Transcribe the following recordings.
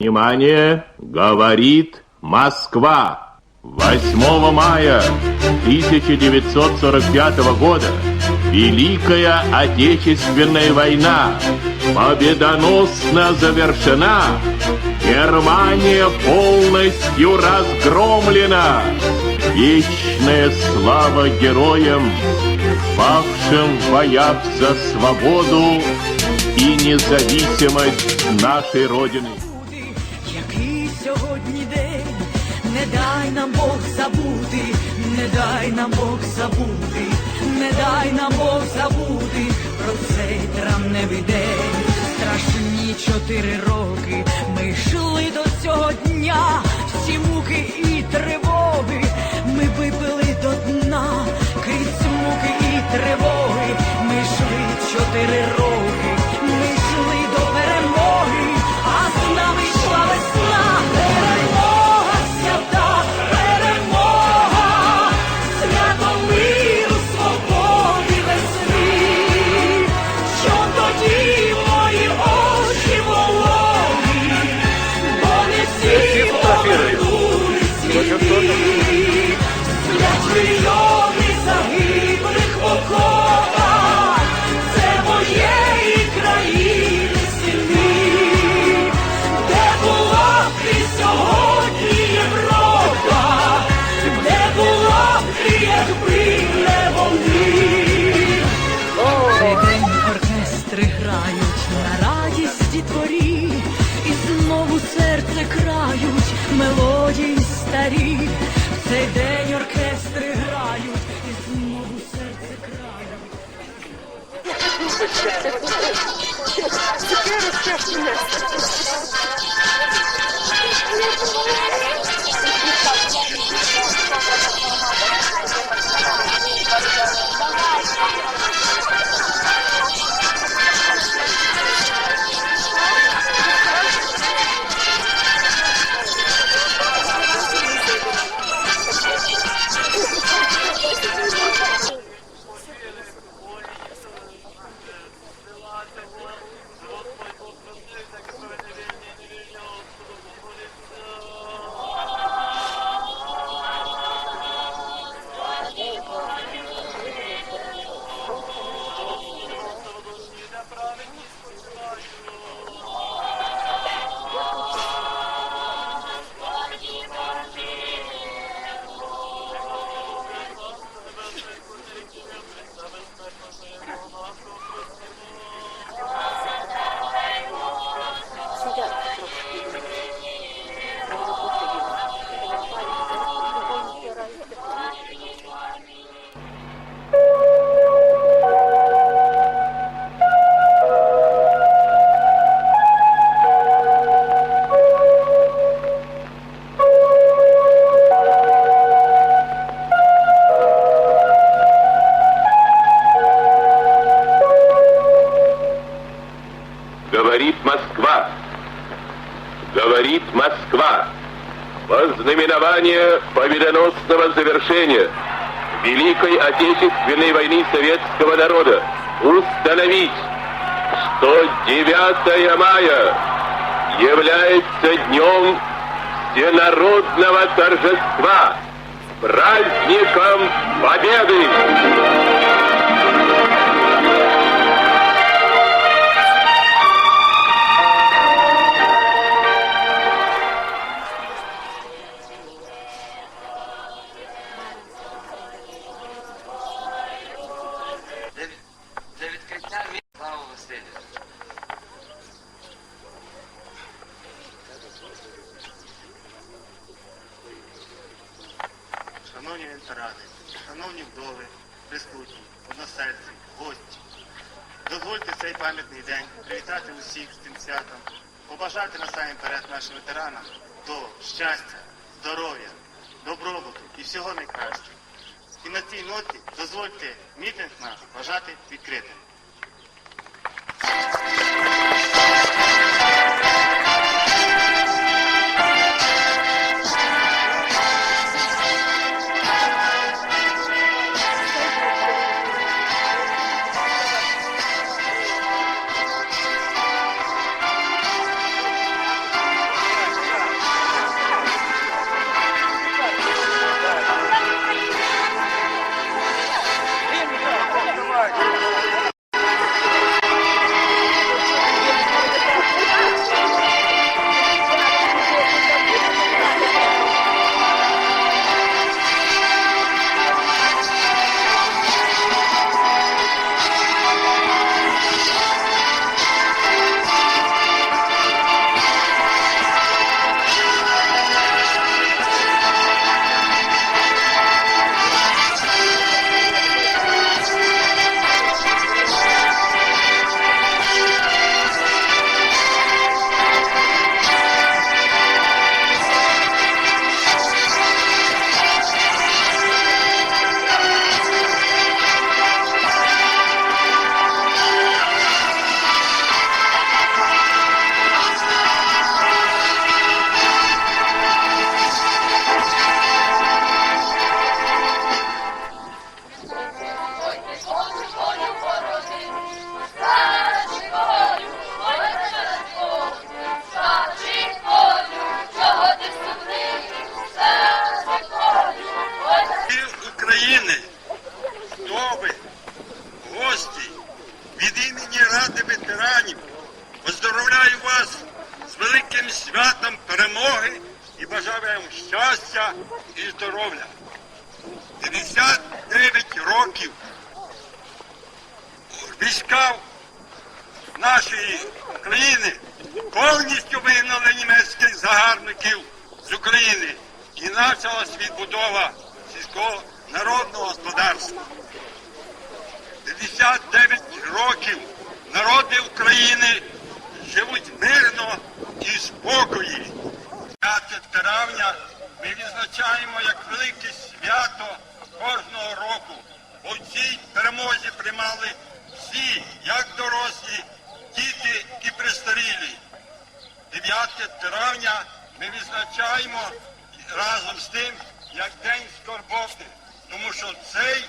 Внимание! Говорит Москва! 8 мая 1945 года Великая Отечественная война победоносно завершена. Германия полностью разгромлена. Вечная слава героям, павшим в боях за свободу и независимость нашей Родины. Дай нам Бог забути, не дай нам Бог забути, не дай нам Бог забути про цей трамневий день. Страшні чотири роки ми йшли до цього дня, Спасибо. Говорит Москва. Говорит Москва. Во знаменование победоносного завершения Великой Отечественной войны советского народа установить, что 9 мая является днем всенародного торжества, праздником Победы! Шановні ветерани, шановні вдови, присутні, односельці, гості, дозвольте цей пам'ятний день привітати усіх з цим святом, побажати насамперед нашим ветеранам до щастя, здоров'я, добробуту і всього найкращого. І на цій ноті дозвольте мітинг наш вважати відкритим. Щастя і здоров'я. 59 років війська нашої країни повністю вигнали німецьких загарбників з України і почалась відбудова сільського народного господарства. 59 років відзначаємо разом з тим як День скорботи, тому що цей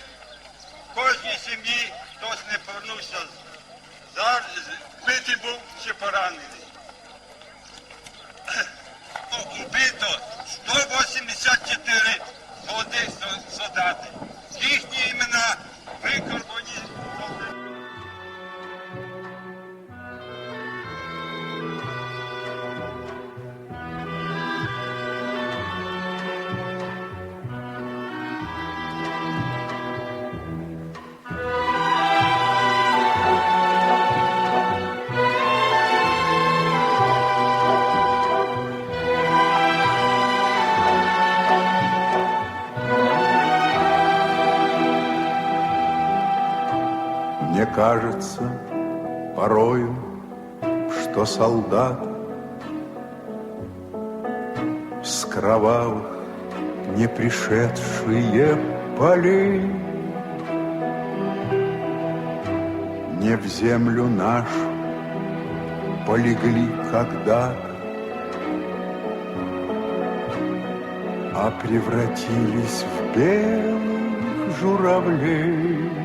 в кожній сім'ї хтось не повернувся вбитий був чи поранений. Убито 184 молодих со- Кажется порою, что солдат С кровавых не пришедшие полей Не в землю нашу полегли когда-то А превратились в белых журавлей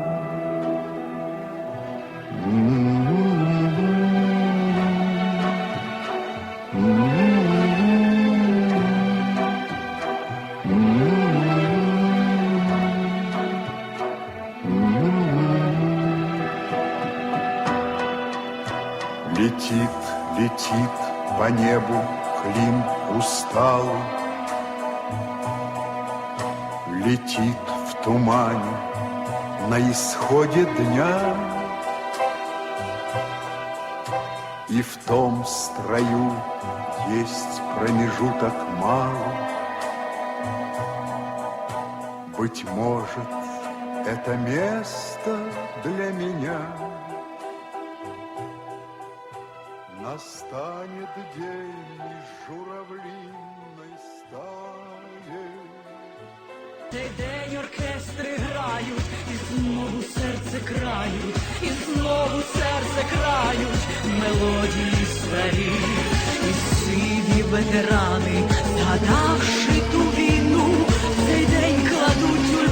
по небу Клим усталый, Летит в тумане на исходе дня. И в том строю есть промежуток малый Быть может, это место для меня Настанет день журавлиной стаи Цей день оркестри грають, і знову серце крають, і знову серце крають, мелодії старі, і сиві ветерани, згадавши ту війну, цей день кладуть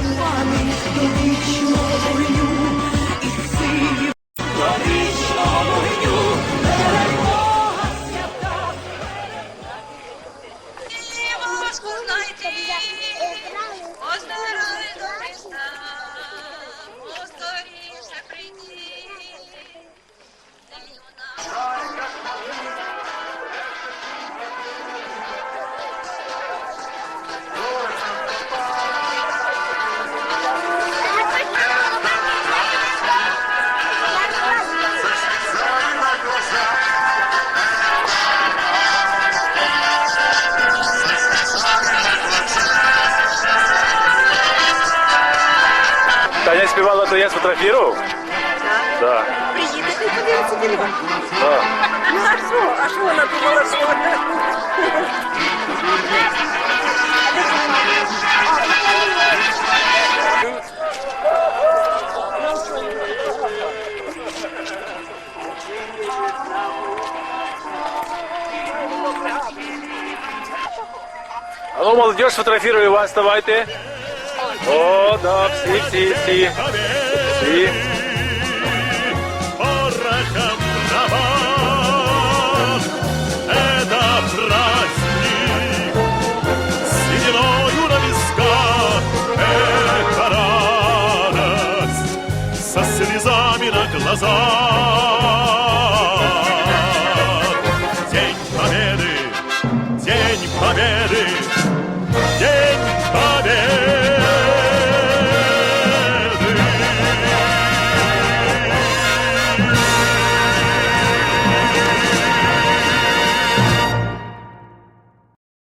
Мало что я сфотографировал? Да. Да. Ну а что А що вона думала, що? Алло, молодежь, фотографирую вас, давайте. О, да, все, все, все, все. Порохом табак, это праздник, с на висках, это со слезами на глазах. День Победы, День Победы,